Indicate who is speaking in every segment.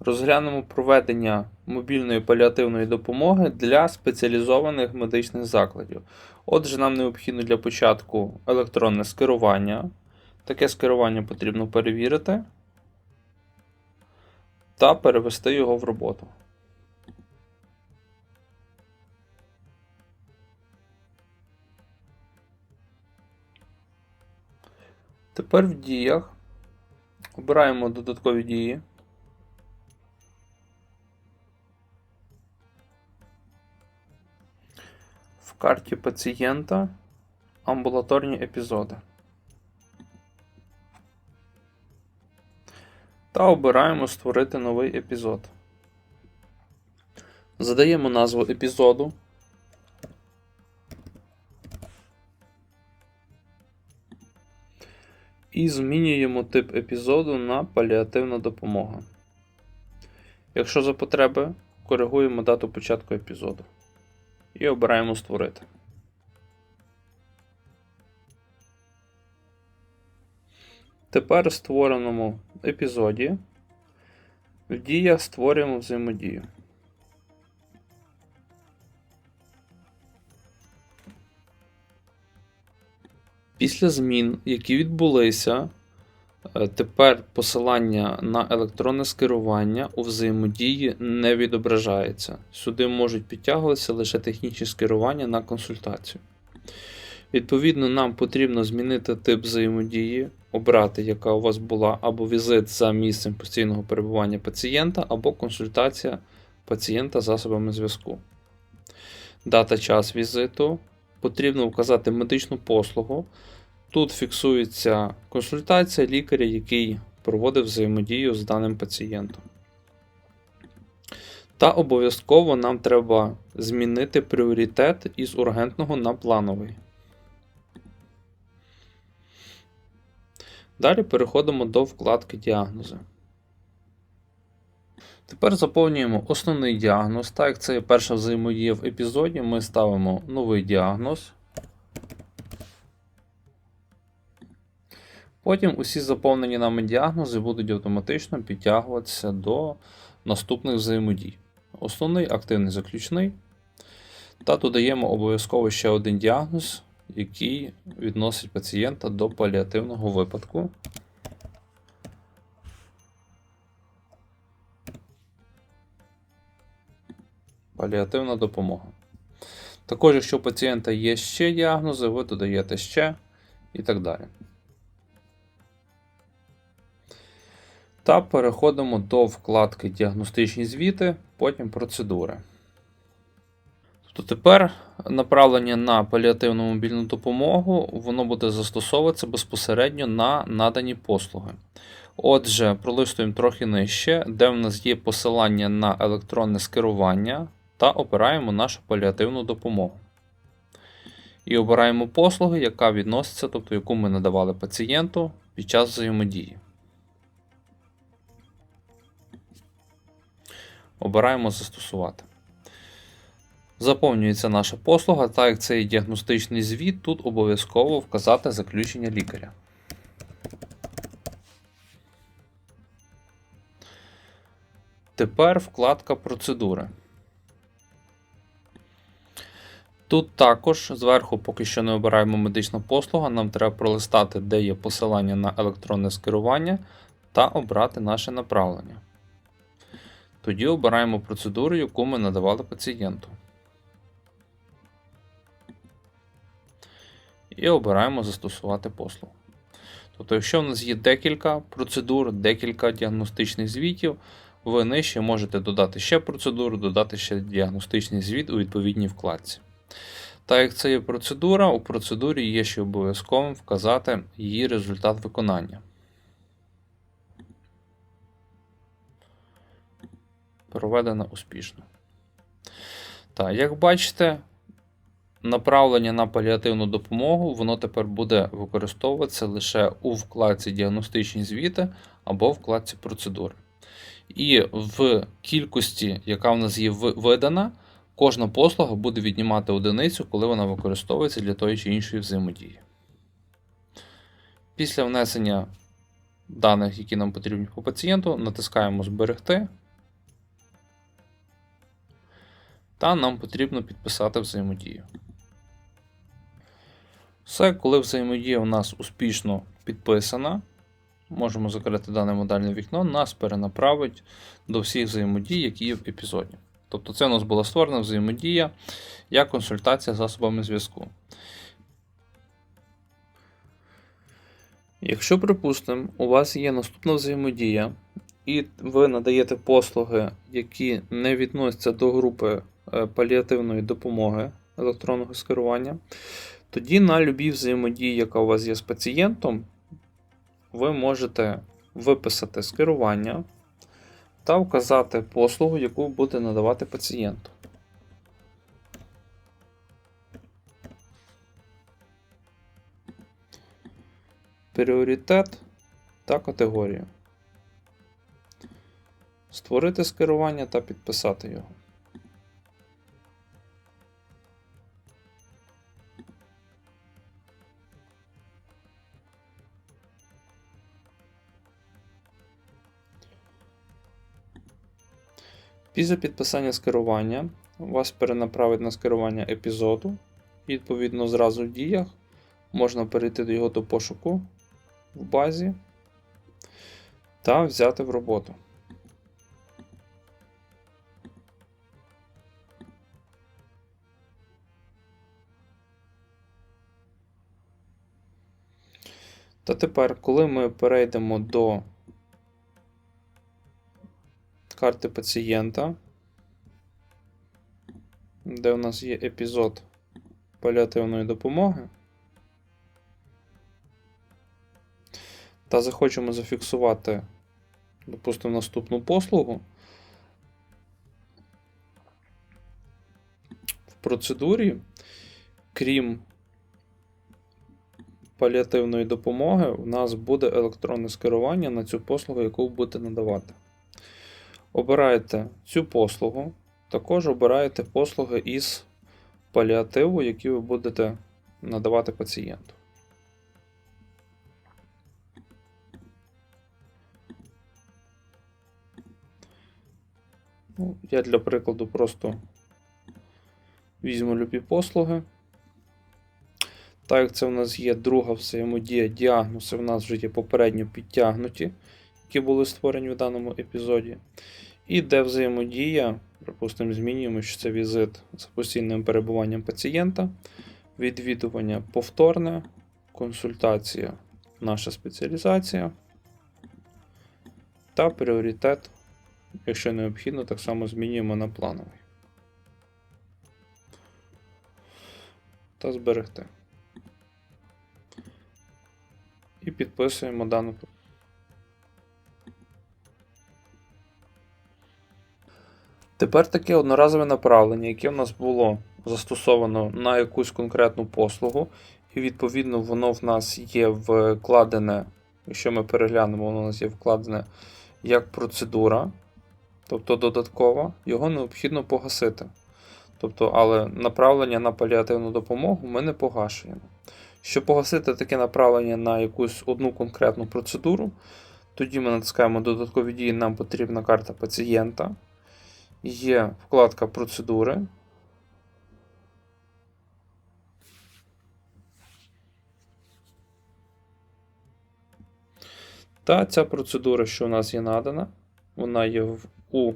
Speaker 1: Розглянемо проведення мобільної паліативної допомоги для спеціалізованих медичних закладів. Отже, нам необхідно для початку електронне скерування. Таке скерування потрібно перевірити та перевести його в роботу. Тепер в діях обираємо додаткові дії. Карті пацієнта амбулаторні епізоди. Та обираємо Створити новий епізод. Задаємо назву епізоду. І змінюємо тип епізоду на паліативна допомога. Якщо за потреби, коригуємо дату початку епізоду. І обираємо Створити. Тепер в створеному епізоді в діях створюємо взаємодію. Після змін, які відбулися, тепер посилання на електронне скерування у взаємодії не відображається. Сюди можуть підтягуватися лише технічні скерування на консультацію. Відповідно, нам потрібно змінити тип взаємодії, обрати, яка у вас була, або візит за місцем постійного перебування пацієнта, або консультація пацієнта засобами зв'язку. Дата час візиту. Потрібно вказати медичну послугу. Тут фіксується консультація лікаря, який проводив взаємодію з даним пацієнтом. Та обов'язково нам треба змінити пріоритет із ургентного на плановий. Далі переходимо до вкладки діагнози. Тепер заповнюємо основний діагноз. Так як це є перша взаємодія в епізоді, ми ставимо новий діагноз. Потім усі заповнені нами діагнози будуть автоматично підтягуватися до наступних взаємодій. Основний, активний, заключний. Та додаємо обов'язково ще один діагноз, який відносить пацієнта до паліативного випадку. Паліативна допомога. Також, якщо у пацієнта є ще діагнози, ви додаєте ще і так далі. Та переходимо до вкладки Діагностичні звіти, потім процедури. Тобто тепер направлення на паліативну мобільну допомогу воно буде застосовуватися безпосередньо на надані послуги. Отже, пролистуємо трохи нижче, де в нас є посилання на електронне скерування та обираємо нашу паліативну допомогу. І обираємо послуги, яка відноситься, тобто яку ми надавали пацієнту під час взаємодії. Обираємо застосувати. Заповнюється наша послуга, так як це є діагностичний звіт, тут обов'язково вказати заключення лікаря. Тепер вкладка процедури. Тут також зверху поки що не обираємо медична послуга, нам треба пролистати, де є посилання на електронне скерування, та обрати наше направлення. Тоді обираємо процедуру, яку ми надавали пацієнту. І обираємо застосувати послугу. Тобто, якщо в нас є декілька процедур, декілька діагностичних звітів, ви нижче можете додати ще процедуру, додати ще діагностичний звіт у відповідній вкладці. Так як це є процедура, у процедурі є ще обов'язковим вказати її результат виконання. Проведена успішно. Так, як бачите, направлення на паліативну допомогу воно тепер буде використовуватися лише у вкладці діагностичні звіти або вкладці процедури. І в кількості, яка в нас є видана, кожна послуга буде віднімати одиницю, коли вона використовується для тої чи іншої взаємодії. Після внесення даних, які нам потрібні по пацієнту, натискаємо Зберегти Та нам потрібно підписати взаємодію. Все, коли взаємодія у нас успішно підписана, можемо закрити дане модальне вікно, нас перенаправить до всіх взаємодій, які є в епізоді. Тобто це у нас була створена взаємодія як консультація з засобами зв'язку. Якщо, припустимо, у вас є наступна взаємодія, і ви надаєте послуги, які не відносяться до групи паліативної допомоги електронного скерування, тоді на любій взаємодії, яка у вас є з пацієнтом, ви можете виписати скерування та вказати послугу, яку буде надавати пацієнту. Пріоритет та категорію. Створити скерування та підписати його. Після підписання скерування вас перенаправить на скерування епізоду. Відповідно, зразу в діях можна перейти до його до пошуку в базі та взяти в роботу. Та тепер, коли ми перейдемо до карти пацієнта, де у нас є епізод паліативної допомоги, та захочемо зафіксувати, допустимо, наступну послугу, в процедурі, крім паліативної допомоги, у нас буде електронне скерування на цю послугу, яку будете надавати. Обираєте цю послугу, також обираєте послуги із паліативу, які ви будете надавати пацієнту. Ну, Я для прикладу просто візьму любі послуги. Так як це в нас є друга взаємодія, діагнози в нас вже є попередньо підтягнуті, які були створені в даному епізоді. І де взаємодія, припустимо, змінюємо, що це візит за постійним перебуванням пацієнта, відвідування повторне, консультація, наша спеціалізація та пріоритет, якщо необхідно, так само змінюємо на плановий. Та зберегти. І підписуємо дану Тепер таке одноразове направлення, яке в нас було застосовано на якусь конкретну послугу, і відповідно воно в нас є вкладене, якщо ми переглянемо, воно у нас є вкладене як процедура, тобто додаткова, його необхідно погасити. Тобто, Але направлення на паліативну допомогу ми не погашуємо. Щоб погасити таке направлення на якусь одну конкретну процедуру, тоді ми натискаємо додаткові дії, нам потрібна карта пацієнта є вкладка процедури. Та ця процедура, що у нас є надана, вона є у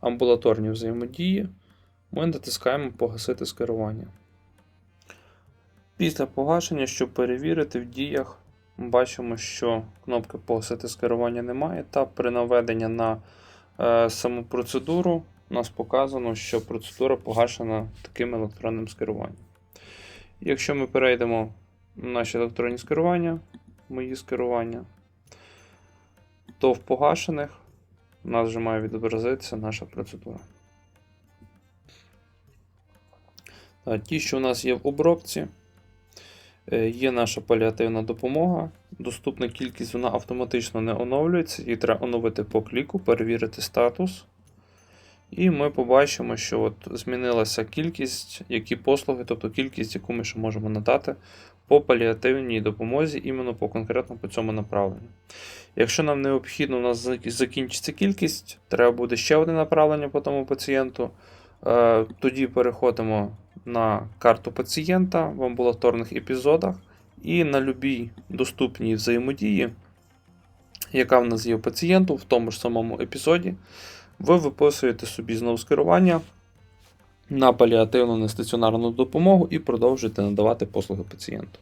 Speaker 1: амбулаторній взаємодії. Ми натискаємо погасити скерування. Після погашення, щоб перевірити в діях, ми бачимо, що кнопки погасити скерування немає, та при наведенні на е, саму процедуру у нас показано, що процедура погашена таким електронним скеруванням. Якщо ми перейдемо на наші електронні скерування, мої скерування, то в погашених у нас вже має відобразитися наша процедура. Ті, що у нас є в обробці, е, є наша паліативна допомога. Доступна кількість вона автоматично не оновлюється, її треба оновити по кліку, перевірити статус. І ми побачимо, що от змінилася кількість, які послуги, тобто кількість, яку ми ще можемо надати по паліативній допомозі, іменно по конкретно по цьому направленню. Якщо нам необхідно, у нас закінчиться кількість, треба буде ще одне направлення по тому пацієнту. Е, Тоді переходимо на карту пацієнта в амбулаторних епізодах і на любій доступній взаємодії, яка в нас є у пацієнту в тому ж самому епізоді, ви виписуєте собі знову скерування на паліативну нестаціонарну допомогу і продовжуєте надавати послуги пацієнту.